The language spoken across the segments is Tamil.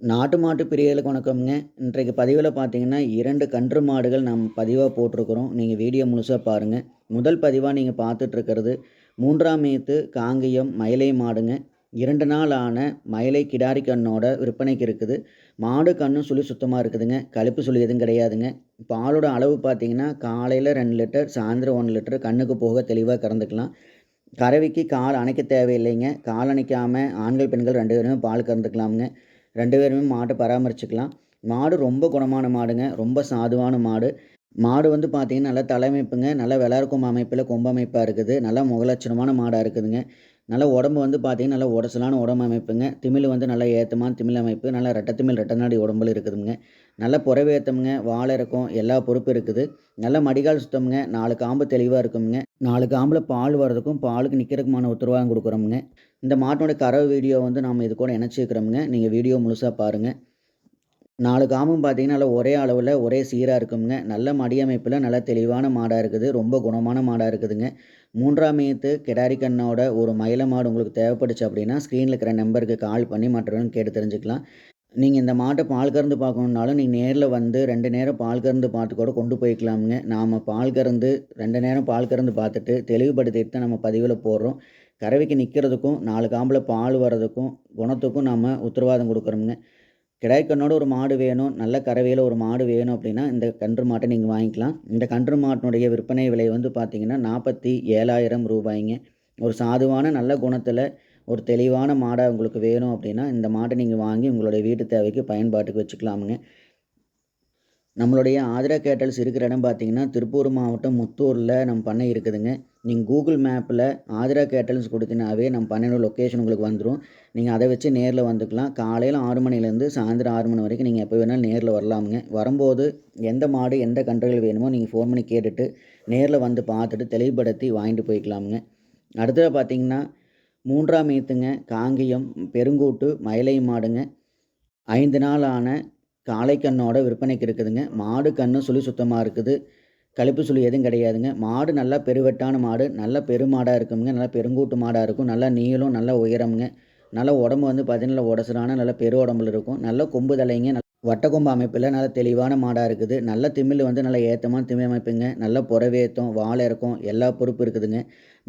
நாட்டு மாட்டு பிரியர்களுக்கு வணக்கம்ங்க. இன்றைக்கு பதிவில் பார்த்தீங்கன்னா இரண்டு கன்று மாடுகள் நாம் பதிவாக போட்டிருக்கிறோம். நீங்கள் வீடியோ முழுசாக பாருங்கள் முதல் பதிவாக நீங்கள் பார்த்துட்ருக்கிறது மூன்றாம் மேத்து காங்கேயம் மயிலை மாடுங்க. இரண்டு நாள் ஆன மயிலை கிடாரி கண்ணோட விற்பனைக்கு இருக்குது. மாடு கண்ணும் சுழி சுத்தமாக இருக்குதுங்க. கழுப்பு சுழி எதுவும் கிடையாதுங்க. பாலோட அளவு பார்த்தீங்கன்னா காலையில் ரெண்டு லிட்டர் சாயந்தரம் ஒன்று லிட்டர் கண்ணுக்கு போக தெளிவாக கறந்துக்கலாம். கறவைக்கு கால் அணைக்க தேவையில்லைங்க. கால் அணைக்காமல் ஆண்கள் பெண்கள் ரெண்டு பேருமே பால் கறந்துக்கலாமுங்க. ரெண்டு பேருமே மாட்டை பராமரிச்சுக்கலாம். மாடு ரொம்ப குணமான மாடுங்க. ரொம்ப சாதுவான மாடு. மாடு வந்து பார்த்திங்கன்னா நல்லா தலைமைப்புங்க. நல்லா விளாருக்கும் அமைப்பில் கொம்பு அமைப்பாக இருக்குது. நல்லா முகலட்சணமான மாடாக இருக்குதுங்க. நல்லா உடம்பு வந்து பார்த்திங்கன்னா நல்லா உடசலான உடம்பு அமைப்புங்க. திமிழ் வந்து நல்லா ஏத்தமான திமிழ் அமைப்பு. நல்லா ரெட்டத்திமிழ் ரெட்டநாடி நாடி உடம்புல இருக்குதுங்க. நல்லா புறவை ஏற்றமுங்க வாழை இருக்கும் எல்லா பொறுப்பும் இருக்குது. நல்ல மடிகால் சுத்தமுங்க. நாலு காம்பு தெளிவாக இருக்குங்க நாலு காம்பில் பால் வர்றதுக்கும் பாலுக்கு நிற்கிறதுக்குமான உத்தரவாதம் கொடுக்குறோமுங்க. இந்த மாட்டோட கறவை வீடியோ வந்து நாம் இது கூட இணைச்சிக்கிறோமுங்க நீங்கள் வீடியோ முழுசாக பாருங்கள் நாலு காமும் பார்த்தீங்கன்னா நல்லா ஒரே அளவில் ஒரே சீராக இருக்குங்க நல்ல மடியமைப்பில் நல்ல தெளிவான மாடாக இருக்குது. ரொம்ப குணமான மாடாக இருக்குதுங்க. மூன்றாம் மீத்து கிடாரிக்கண்ணோட ஒரு மயில மாடு உங்களுக்கு தேவைப்படுச்சு அப்படின்னா ஸ்க்ரீனில் இருக்கிற நம்பருக்கு கால் பண்ணி மற்றவங்க கேட்டு தெரிஞ்சுக்கலாம். நீங்கள் இந்த மாட்டை பால் கறந்து பார்க்கணுன்னாலும் நீங்கள் நேரில் வந்து ரெண்டு நேரம் பால் கறந்து பார்த்து கூட கொண்டு போய்க்கலாமுங்க. நாம் பால் கறந்து ரெண்டு நேரம் பால் கறந்து பார்த்துட்டு தெளிவுபடுத்திட்டு தான் நம்ம பதிவில் போடுறோம். கறவைக்கு நிற்கிறதுக்கும் நாலு காம்பில் பால் வர்றதுக்கும் குணத்துக்கும் நம்ம உத்தரவாதம் கொடுக்குறோமுங்க. கிடாய்க்கண்ணோட ஒரு மாடு வேணும் நல்ல கறவையில் ஒரு மாடு வேணும் அப்படின்னா இந்த கன்று மாட்டை நீங்கள் வாங்கிக்கலாம். இந்த கன்று மாட்டினுடைய விற்பனை விலை வந்து பார்த்திங்கன்னா நாற்பத்தி ஏழாயிரம் ரூபாய்ங்க. ஒரு சாதுவான நல்ல குணத்தில் ஒரு தெளிவான மாடாக உங்களுக்கு வேணும் அப்படின்னா இந்த மாட்டை நீங்கள் வாங்கி உங்களுடைய வீட்டு தேவைக்கு பயன்பாட்டுக்கு வச்சுக்கலாமுங்க. நம்மளுடைய ஆதிரா கேட்டல்ஸ் இருக்கிற இடம் பார்த்தீங்கன்னா திருப்பூர் மாவட்டம் முத்தூரில் நம்ம பண்ணை இருக்குதுங்க. நீங்கள் கூகுள் மேப்பில் ஆதிரா கேட்டல்ஸ் கொடுத்தினாவே நம்ம பண்ணையோட லொக்கேஷன் உங்களுக்கு வந்துடும் நீங்கள் அதை வச்சு நேரில் வந்துக்கலாம். காலையில் ஆறு மணிலேருந்து சாயந்தரம் ஆறு மணி வரைக்கும் நீங்கள் எப்போ வேணாலும் நேரில் வரலாமுங்க. வரும்போது எந்த மாடு எந்த கன்றுகள் வேணுமோ நீங்கள் ஃபோன் பண்ணி கேட்டுட்டு நேரில் வந்து பார்த்துட்டு தெளிவுபடுத்தி வாங்கிட்டு போய்க்கலாமுங்க. அடுத்தது பார்த்தீங்கன்னா மூன்றாம் ஈத்துங்க காங்கேயம் பெருங்கூட்டு மயிலை மாடுங்க. ஐந்து நாள் ஆன காளை கண்ணோட விற்பனைக்கு இருக்குதுங்க. மாடு கண்ணு சுழி சுத்தமாக இருக்குது. கழிப்பு சுழி எதுவும் கிடையாதுங்க. மாடு நல்லா பெருவெட்டான மாடு நல்ல பெருமாடாக இருக்குங்க நல்லா பெருங்கூட்டு மாடாக இருக்கும். நல்லா நீளம் நல்லா உயரமுங்க. நல்ல உடம்பு வந்து பார்த்தீங்கன்னா உடசலான நல்ல பெரு உடம்புல இருக்கும். நல்ல கொம்பு தலைங்க வட்டக்கொம்பு அமைப்பில் நல்ல தெளிவான மாடாக இருக்குது. நல்ல திமிழ் வந்து நல்ல ஏற்றமான திமி அமைப்புங்க. நல்ல புறவேத்தம் வாழை இருக்கும் எல்லா பொறுப்பு இருக்குதுங்க.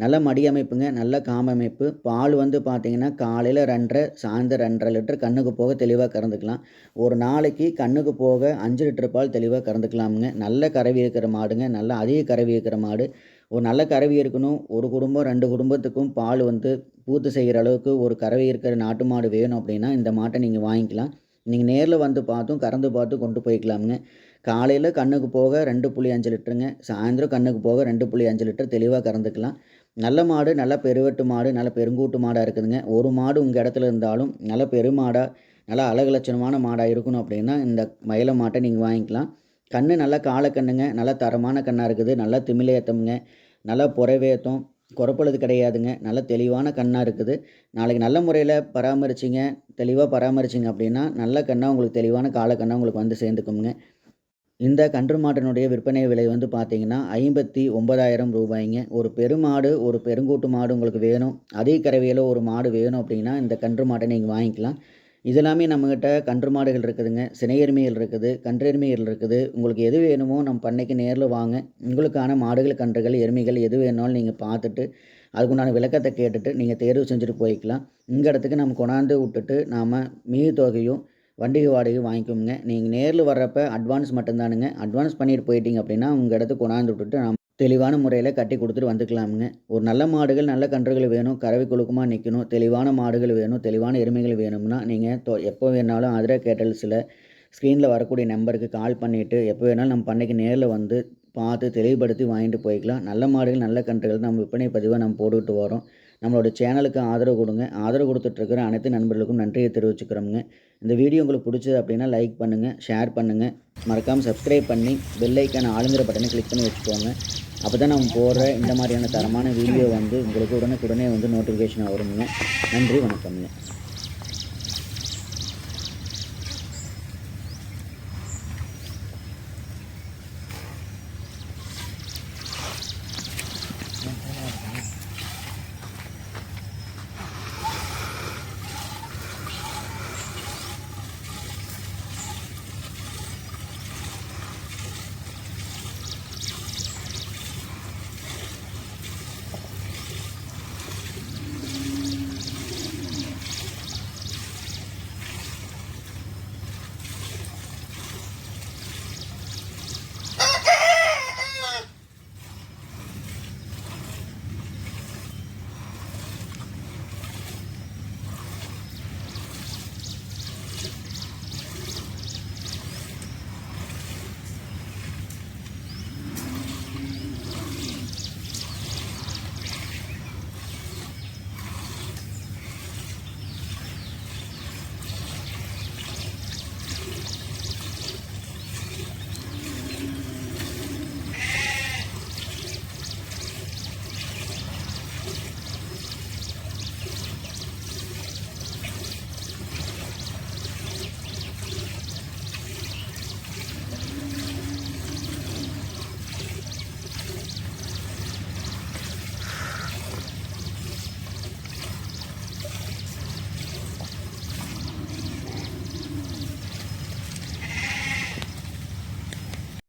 நல்ல மடி அமைப்புங்க நல்ல காம்பமைப்பு பால் வந்து பார்த்திங்கன்னா காலையில் ரெண்டரை சாயந்தரம் ரெண்டரை லிட்டர் கண்ணுக்கு போக தெளிவாக கறந்துக்கலாம். ஒரு நாளைக்கு கண்ணுக்கு போக அஞ்சு லிட்டர் பால் தெளிவாக கறந்துக்கலாமுங்க. நல்ல கறவி இருக்கிற மாடுங்க. நல்ல அதிக கறவி இருக்கிற மாடு. ஒரு நல்ல கறவி இருக்கணும். ஒரு குடும்பம் ரெண்டு குடும்பத்துக்கும் பால் வந்து பூத்து செய்கிற அளவுக்கு ஒரு கறவை இருக்கிற நாட்டு மாடு வேணும் அப்படின்னா இந்த மாட்டை நீங்கள் வாங்கிக்கலாம். நீங்கள் நேரில் வந்து பார்த்தும் கறந்து பார்த்து கொண்டு போய்க்கலாமுங்க. காலையில் கண்ணுக்கு போக ரெண்டு புள்ளி அஞ்சு லிட்டருங்க. சாயந்தரம் கண்ணுக்கு போக ரெண்டு புள்ளி அஞ்சு லிட்டர் தெளிவாக கறந்துக்கலாம். நல்ல மாடு நல்ல பெருவெட்டு மாடு நல்ல பெருங்கூட்டு மாடாக இருக்குதுங்க. ஒரு மாடு உங்கள் இடத்துல இருந்தாலும் நல்ல பெருமாடாக நல்லா அழகு லட்சணமான மாடாக இருக்கணும் அப்படின்னா இந்த மயில மாட்டை நீங்கள் வாங்கிக்கலாம். கண் நல்லா காலக்கண்ணுங்க நல்லா தரமான கண்ணாக இருக்குது. நல்லா திமிலேத்தமுங்க நல்லா புறவேத்தம். குறப்பொழுது கிடையாதுங்க. நல்ல தெளிவான கண்ணாக இருக்குது. நாளைக்கு நல்ல முறையில் பராமரிச்சிங்க. தெளிவாக பராமரிச்சிங்க அப்படின்னா நல்ல கண்ணாக உங்களுக்கு தெளிவான காலக்கண்ணாக உங்களுக்கு வந்து சேர்ந்துக்குங்க இந்த கன்று மாட்டினுடைய விற்பனை விலை வந்து பார்த்தீங்கன்னா ஐம்பத்தி ஒன்பதாயிரம் ரூபாய்ங்க. ஒரு பெருமாடு ஒரு பெருங்கூட்டு மாடு உங்களுக்கு வேணும். அதே கறவையில் ஒரு மாடு வேணும் அப்படின்னா இந்த கன்று மாட்டை நீங்கள் வாங்கிக்கலாம். இதெல்லாமே நம்மக்கிட்ட கன்று மாடுகள் இருக்குதுங்க சினையெருமைகள் இருக்குது கன்றெருமைகள் இருக்குது. உங்களுக்கு எது வேணுமோ நம்ம பண்ணைக்கு நேரில் வாங்க. உங்களுக்கான மாடுகள் கன்றுகள் எருமைகள் எது வேணாலும் நீங்கள் பார்த்துட்டு அதுக்குண்டான விளக்கத்தை கேட்டுட்டு நீங்கள் தேர்வு செஞ்சுட்டு போய்க்கலாம். இந்த இடத்துக்கு நம்ம கொண்டாந்து விட்டுட்டு நாம் மீது தொகையும் வண்டிகை வாடகை வாங்கிக்கோங்க. நீங்கள் நேரில் வர்றப்ப அட்வான்ஸ் மட்டும்தானுங்க. அட்வான்ஸ் பண்ணிட்டு போயிட்டீங்க அப்படின்னா உங்கள் இடத்துக்கு கொண்டாந்து விட்டுட்டு நம்ம தெளிவான முறையில் கட்டி கொடுத்துட்டு வந்துக்கலாமுங்க. ஒரு நல்ல மாடுகள் நல்ல கன்றுகள் வேணும் கறவை குழுக்கமாக நிற்கணும் தெளிவான மாடுகள் வேணும் தெளிவான எருமைகள் வேணும்னா நீங்கள் தொ எப்போ வேணாலும் அதிர கேட்டல்ஸில் ஸ்க்ரீனில் வரக்கூடிய நம்பருக்கு கால் பண்ணிவிட்டு எப்போ வேணாலும் நம்ம பண்ணைக்கு நேரில் வந்து பார்த்து தெளிவுபடுத்தி வாங்கிட்டு போய்க்கலாம். நல்ல மாடுகள் நல்ல கன்றுகள் நம்ம விற்பனை பதிவாக நம்ம போட்டுக்கிட்டு வரோம். நம்மளோட சேனலுக்கு ஆதரவு கொடுங்க. ஆதரவு கொடுத்துட்ருக்கிற அனைத்து நண்பர்களுக்கும் நன்றியை தெரிவிச்சுக்கிறோங்க இந்த வீடியோ உங்களுக்கு பிடிச்சது அப்படின்னா லைக் பண்ணுங்கள் ஷேர் பண்ணுங்கள் மறக்காமல் சப்ஸ்கிரைப் பண்ணி பெல்லைக்கான ஆளுங்கிற பட்டனை கிளிக் பண்ணி வச்சுக்கோங்க. அப்போ தான் நம்ம போடுற இந்த மாதிரியான தரமான வீடியோ வந்து உங்களுக்கு உடனுக்குடனே வந்து நோட்டிஃபிகேஷன் வருங்க நன்றி வணக்கம்ங்க